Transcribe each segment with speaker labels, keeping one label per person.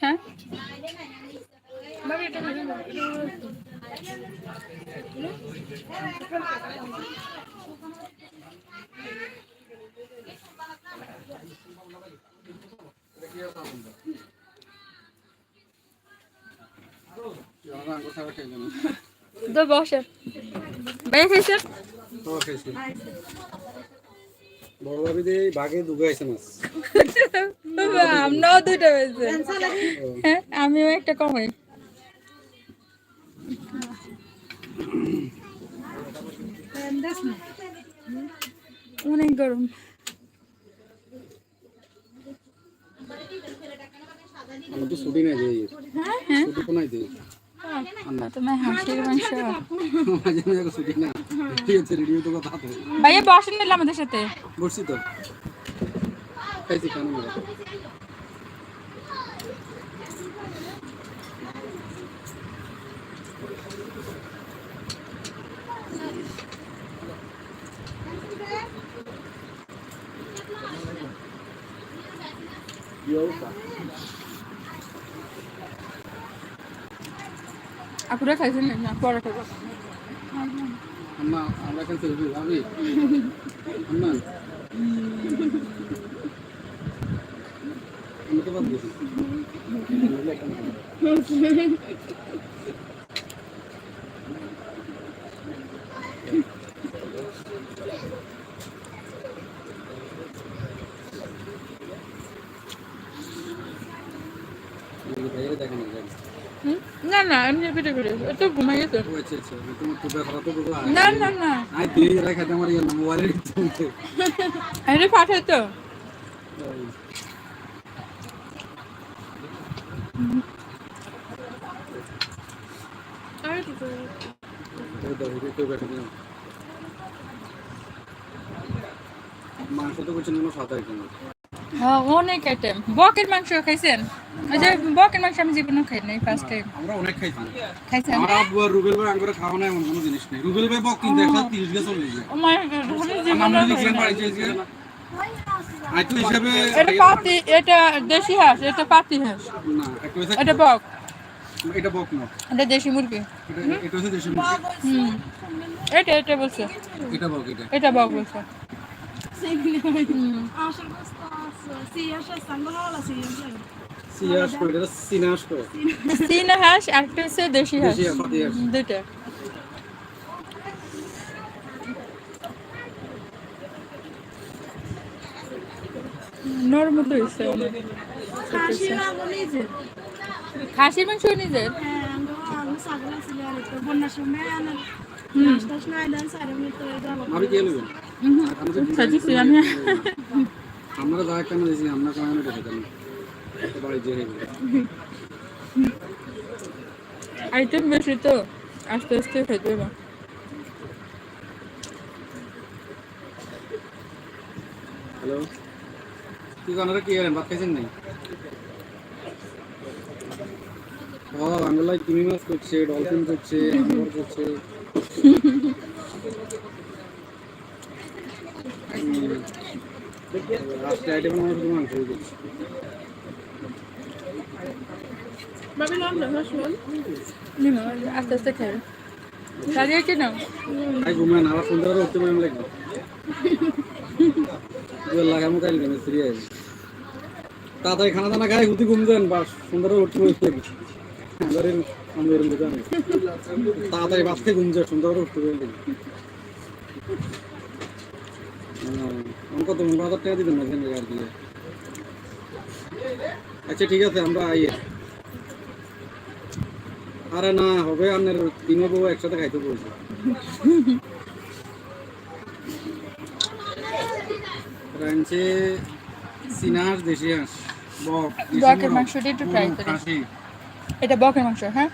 Speaker 1: হ্যাঁ তো বসে ভাইয়া খাইছেন
Speaker 2: বড় ভাবি দিয়ে বাঘে দুগাইছে মাছ।
Speaker 1: আমরাও দুইটা হয়েছে। হ্যাঁ আমিও একটা কমাই অনেক গরম।
Speaker 2: তো ছুটি নাই দিই ছুটি তো নাই
Speaker 1: ভাইয়া বসেন নিলাম আমাদের সাথে।
Speaker 2: বসছি তো।
Speaker 1: আপুরা খাইছেন না পরে খাব
Speaker 2: আম্মা আমরা কেন সেলফি ভাবি। আম্মা। আমি তো বাদ
Speaker 1: না না এমনি পেটে করে একটু ঘুমাই গেছে।
Speaker 2: আচ্ছা আচ্ছা তো তো বলব
Speaker 1: না না না।
Speaker 2: আই দিয়ে রাখা তোমার ইয়ে
Speaker 1: পাঠাই তো।
Speaker 2: মাংস তো করছেন কোনো সাত আইটেম
Speaker 1: হ্যাঁ অনেক আইটেম বকের মাংস খাইছেন? ওই যে বকের মাংস আমি জীবনে খাই নাই ফার্স্ট টাইম
Speaker 2: আমরা অনেক খাইছি।
Speaker 1: খাইছেন?
Speaker 2: আমার আব্বু আর রুবেল ভাই আঙ্গুরে খাওয়া না এমন কোনো জিনিস নেই। রুবেল ভাই বক কিনতে একটা তিরিশ গেছে চলে যায়
Speaker 1: ও মাই গড আমি জীবনে
Speaker 2: আমরা
Speaker 1: নাই।
Speaker 2: বাড়ি চেয়েছি আই তো হিসাবে
Speaker 1: এটা পাতি এটা দেশি হাঁস এটা পাতি হাঁস।
Speaker 2: না
Speaker 1: এটা বক।
Speaker 2: এটা বক না।
Speaker 1: এটা দেশি মুরগি।
Speaker 2: এটা হচ্ছে দেশি মুরগি।
Speaker 1: হুম। এটা এটা বলছে।
Speaker 2: এটা বক এটা।
Speaker 1: এটা বক বলছে। হুম। চীনা হাঁস আর একটা হচ্ছে দেশি হাঁস।
Speaker 2: দেশি পাতি হাঁস।
Speaker 1: হুম, দুইটা। নরম হয়েছে খাসির মাংস নিজের?
Speaker 2: আমি আমরা যা কেন দিয়েছি আমরা কেন এটা খেতাম বাড়ি যে
Speaker 1: আইটেম বেশি তো আস্তে আস্তে খেতে হবে
Speaker 2: হ্যালো কি কানারা কি এলেন ভাত খাইছেন নাই ও বাংলায় তিমি মাছ করছে ডলফিন করছে করছে লাস্ট আইটেম আমার শুধু মাংস করছে
Speaker 1: নিমা, আস্তে
Speaker 2: উঠতে তাড়াতাড়ি খানা দানা খাই হুতি ঘুম দেন বাস সুন্দর উঠতে তাড়াতাড়ি বাঁচতে ঘুম যায় সুন্দর উঠতে কত পনেরো হাজার টাকা দিবেন না এখানে আর কি আচ্ছা ঠিক আছে আমরা আইয়ে আরে না হবে আপনার তিন বউ একসাথে খাইতে বলছে। রাঞ্চে সিনাস দেশি হাঁস বক
Speaker 1: বকের মাংসটা একটু
Speaker 2: মুরগ,
Speaker 1: করি। এটা বকের মাংস হ্যাঁ?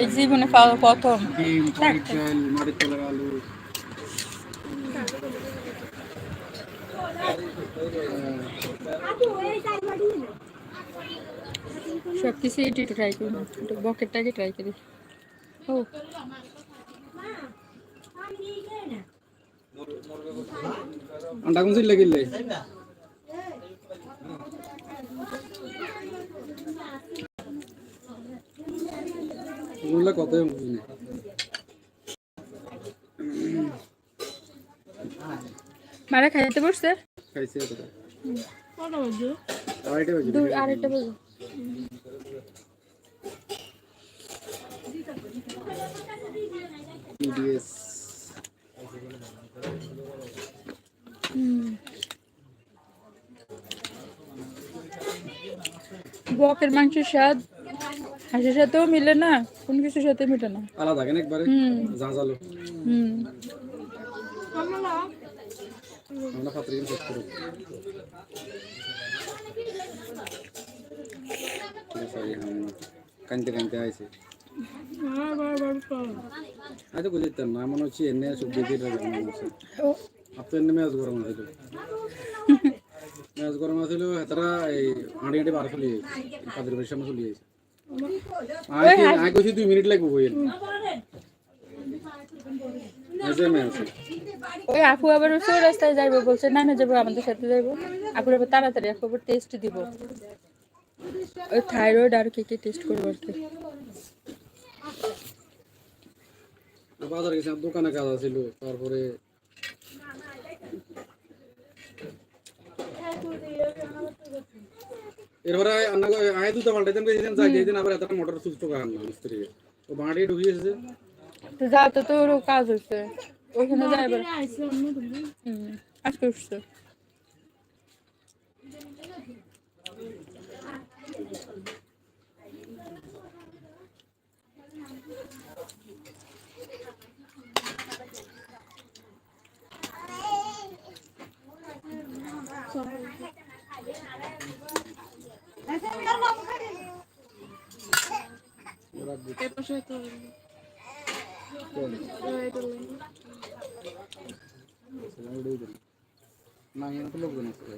Speaker 1: এই জীবনে পাওয়া প্রথম।
Speaker 2: ডিম চাল মাটির আলু।
Speaker 1: সব কিছু একটু একটু ট্রাই করি একটু বকেরটাকে ট্রাই করি। ও।
Speaker 2: আন্ডা কোন বুঝি না
Speaker 1: মারা খাইতে বসছে?
Speaker 2: খাইছে এটা
Speaker 3: কটা বাজে।
Speaker 2: আড়াইটা বাজে। পিডিএস
Speaker 1: বকের মাংসের স্বাদ হাঁসের সাথেও মিলে না কোন কিছুর সাথে মিলে না।
Speaker 2: আলাদা কেন একবারে?
Speaker 1: হুম।
Speaker 2: আমরা পাত্রে চেক করব। কানতে কানতে আইছে।
Speaker 3: হ্যাঁ বার বার কর
Speaker 2: আজ তো বুঝতাম না মনে হচ্ছে এনে হচ্ছে।
Speaker 1: ও
Speaker 2: আপনার এনে ম্যাচ গরম আছিল ম্যাচ গরম আছিল হেতারা এই হাঁড়ি হাঁড়ি বার
Speaker 1: না যাব, আমাদের সাথে যাইবো। আপুর আবার তাড়াতাড়ি আবার টেস্ট দিব। ওই থাইরয়েড আর কি টেস্ট করব আর কি।
Speaker 2: বাজারে গেছিলাম দোকানে কাজ আছিল, তারপরে এরপরে আয় দুটো পাল্টাইতেন গেছিলেন যাই দিন আবার এতটা মোটর সুইচ টোকা আনলাম মিস্ত্রি। ও বাড়ি ঢুকিয়ে এসেছে
Speaker 1: তো যা, তো তোর কাজ হচ্ছে
Speaker 3: ওখানে তুমি
Speaker 1: হুম, আজকে উঠছে।
Speaker 2: না তো লোকজন আছে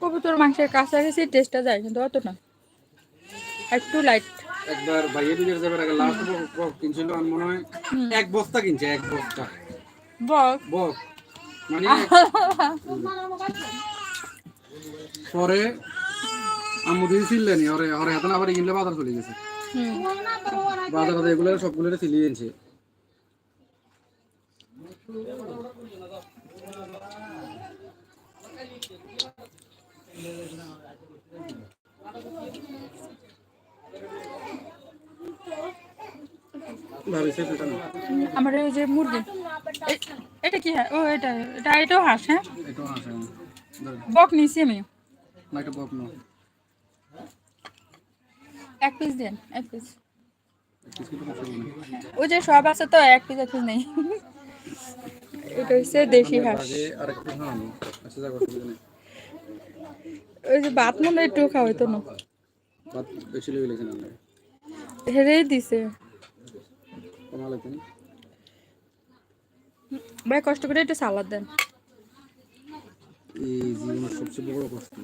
Speaker 1: কবুতর মাংসের কাছাকাছি টেস্টটা যায় কিন্তু অত না। একটু লাইট
Speaker 2: একবার বাইরে দিকে যাবার আগে লাস্ট বক কিনছিল আর মনে হয় এক বস্তা কিনছে এক বস্তা।
Speaker 1: বক?
Speaker 2: বক। মানে পরে আম্মু দিদি ছিলেনি ওরে ওরে হাতে আবার কিনলে বাজার চলে গেছে।
Speaker 1: হুম।
Speaker 2: বাজারে এগুলো সবগুলো ছিলিয়ে এনেছে।
Speaker 1: আমার ওই যে মুরগি। এটা কি হ্যাঁ ও এটা এটা এটাও হাঁস হ্যাঁ?
Speaker 2: এটা আছে
Speaker 1: বক নিছি আমি।
Speaker 2: না এটা বক না।
Speaker 1: এক পিস দেন এক পিস ওই যে সব আছে তো এক পিস এক পিস নেই। এটা হচ্ছে দেশি হাঁস।
Speaker 2: আচ্ছা
Speaker 1: ওই যে ভাত মনে হয় একটু খাওয়াইতো না।
Speaker 2: বাদ বেশি লেগে গেছে না?
Speaker 1: হেরেই দিছে।
Speaker 2: কমা লাগছে না?
Speaker 1: ভাই কষ্ট করে একটু সালাদ দেন।
Speaker 2: এই জীবনের সবচেয়ে বড় কষ্ট।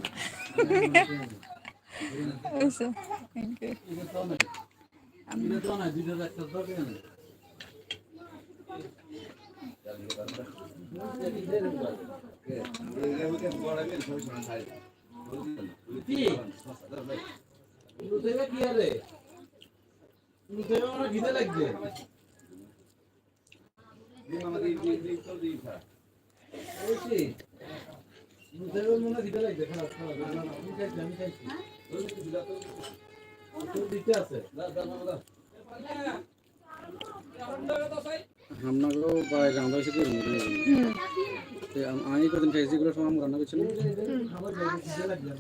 Speaker 1: বুঝছ?
Speaker 2: আমনাকেও প্রায় রান্না হয়েছে আমি কদিন খাইছি এগুলো সময় রান্না করছিলাম।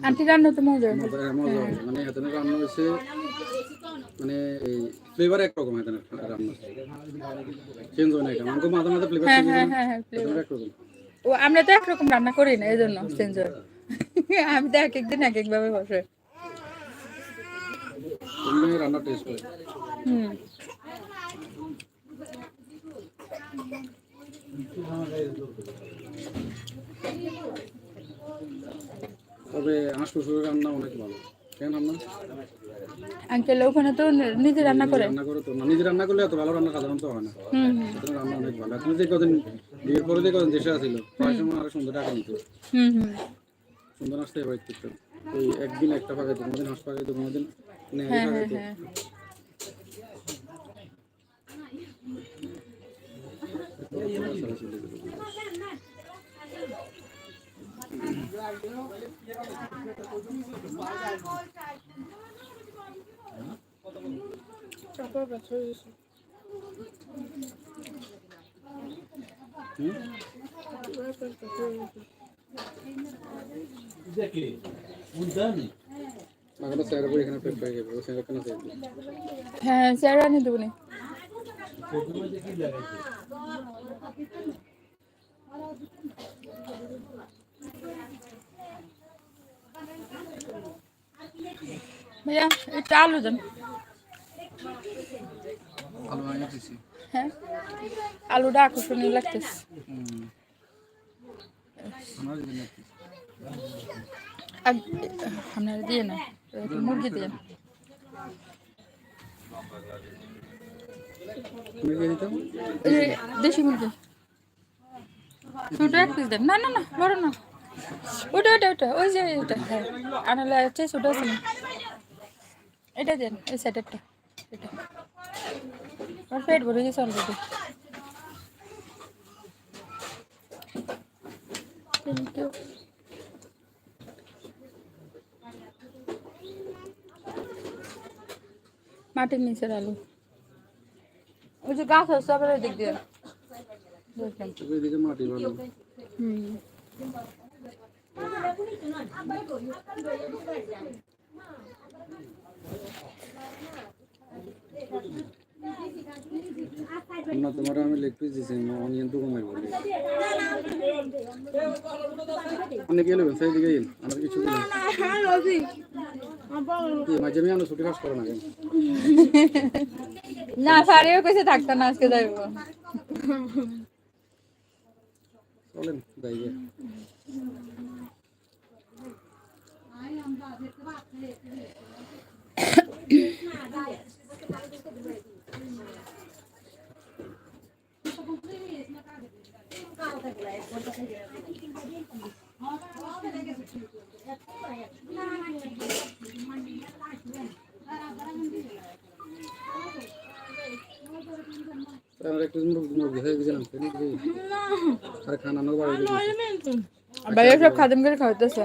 Speaker 1: আন্টি রান্না তো মজা
Speaker 2: মজা। মানে হাতে রান্না হয়েছে। মানে এই ফ্লেভার একরকম হাতে রান্না চেঞ্জ হয় না এটা। আমাকে মাঝে মাঝে ফ্লেভার
Speaker 1: হ্যাঁ
Speaker 2: চেঞ্জ
Speaker 1: হ্যাঁ
Speaker 2: হয়।
Speaker 1: হ্যাঁ হ্যাঁ flavor।
Speaker 2: একরকম
Speaker 1: ও আমরা তো একরকম রান্না করি না এই জন্য চেঞ্জ হয়। আমি তো এক একদিন এক একভাবে বসে।
Speaker 2: এমনি রান্না টেস্ট হয়
Speaker 1: হুম।
Speaker 2: তবে হাঁস শ্বশুরের রান্না অনেক ভালো। কেন রান্না?
Speaker 1: আঙ্কেল ওখানে তো নিজে রান্না করে।
Speaker 2: রান্না করে তো না নিজে রান্না করলে এত ভালো রান্না সাধারণত হয় না।
Speaker 1: হুম
Speaker 2: রান্না অনেক ভালো। তুমি যে কদিন বিয়ের পরে যে কদিন দেশে আসিল প্রায় সময় আরও সুন্দর টাকা নিত।
Speaker 1: হুম হুম।
Speaker 2: সুন্দর আসতে এবার করতো ওই একদিন একটা পাকাইতো কোনোদিন হাঁস পাকাইতো কোনোদিন নেহারি
Speaker 1: হ্যাঁ হ্যাঁ
Speaker 2: পাকাইতো।
Speaker 1: হ্যাঁ।
Speaker 3: চাপা ব্যথা হয়ে গেছে হয়ে
Speaker 2: স্যার করে এখানে পেট পেয়ে যাবে ওই স্যার কেন চাইবে
Speaker 1: হ্যাঁ স্যার আনি দেবো নি ভাইয়া একটু আলু দেন
Speaker 2: ভালো ভাঙা দিছি
Speaker 1: হ্যাঁ আলুটা আকর্ষণীয় লাগতেছে। আপনারা দিয়ে না মুরগি দিয়ে দেশি মুরগি। ছোটো এক পিস দেন। না না না বড় না। ওটা ওটা ওটা ওই যে ওটা হ্যাঁ আনালে হচ্ছে ছোটো আছে না। এটা দেন এই সাইডেরটা এটা। আমার পেট ভরে গেছে অলরেডি থ্যাংক ইউ মাটির নিচের আলু ওই যে গাছ আছে আবার ওই দিক দিয়ে দেখলাম
Speaker 2: তবে এদিকে মাটি ভালো
Speaker 1: হুম
Speaker 2: না তোমার আমি লেগ পিস দিছি অনিয়ন তো কমাই বলি। অনেক গেলে সেই দিকে গেল আমার কিছু কি মাঝে আমি ছুটি কাজ করো না
Speaker 1: না সারেও কইছে থাকতো না আজকে যাইব।
Speaker 2: চলেন যাই গে আমরা একটু মুরগি মুরগি হয়ে গেছিলাম কেন কি আরে খানা নো বাড়ি দিয়েছি
Speaker 1: ভাইয়া সব খাদিম করে খাওয়াইতেছে।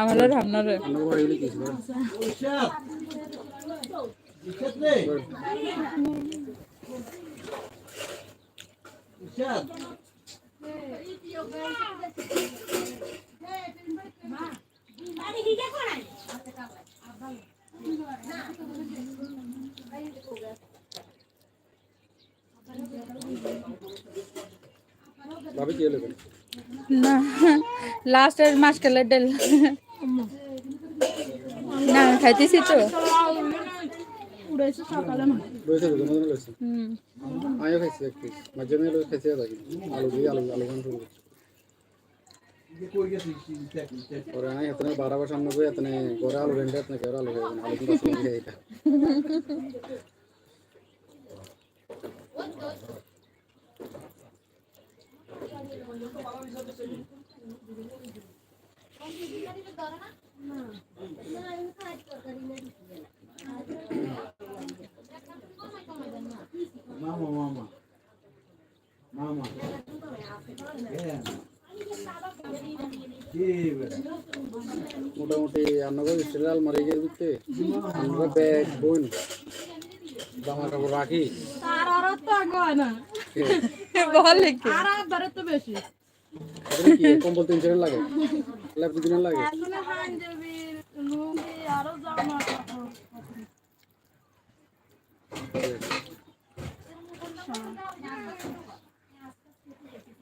Speaker 1: আমার আর আপনার
Speaker 2: ভাবি কি হলো কেন?
Speaker 1: না লাস্টের মাসকালের ডাল না খাইতেছি তো
Speaker 3: উড়াইছে সকালে না
Speaker 2: রয়েছে তো তোমাদের রয়েছে
Speaker 1: হুম
Speaker 2: আমিও খাইছি এক পিস মাঝে আমি আলু খাইছি থাকি আলু দিয়ে আলু আলু খান শুরু করছি পরে আমি এতনে বারবার সামনে করে এতনে করে আলু ভেন্ডে এতনে করে আলু খাইবেন আলু কিন্তু আসলে খাই এটা মোটামুটি আন্নগর স্টিলের আলমারি গিয়ে দিতে আমরা ব্যাগ বোন জামা কাপড় রাখি।
Speaker 3: তার আর তো আগে না।
Speaker 1: বল কি
Speaker 3: আর আর ধরে তো বেশি।
Speaker 2: কম্বল তিন চার লাগে? ল্যাপ দিন লাগে?
Speaker 3: আরও জামা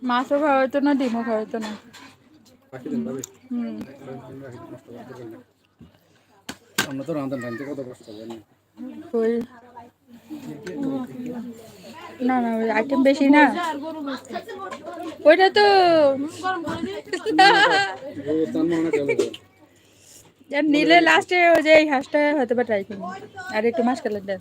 Speaker 1: মাছও খাওয়া হতো না ডিমও খাওয়া হতো না।
Speaker 2: রাখি দেন ভাবি।
Speaker 1: হুম।
Speaker 2: আমরা তো রাঁধেন রাঁধতে কত কষ্ট হবে না
Speaker 1: না ওই আইটেম বেশি না। ওইটা তো নিলে লাস্টে ওই যে এই হাঁসটা হতে পারে ট্রাই করব। আর একটু মাস কালার দেন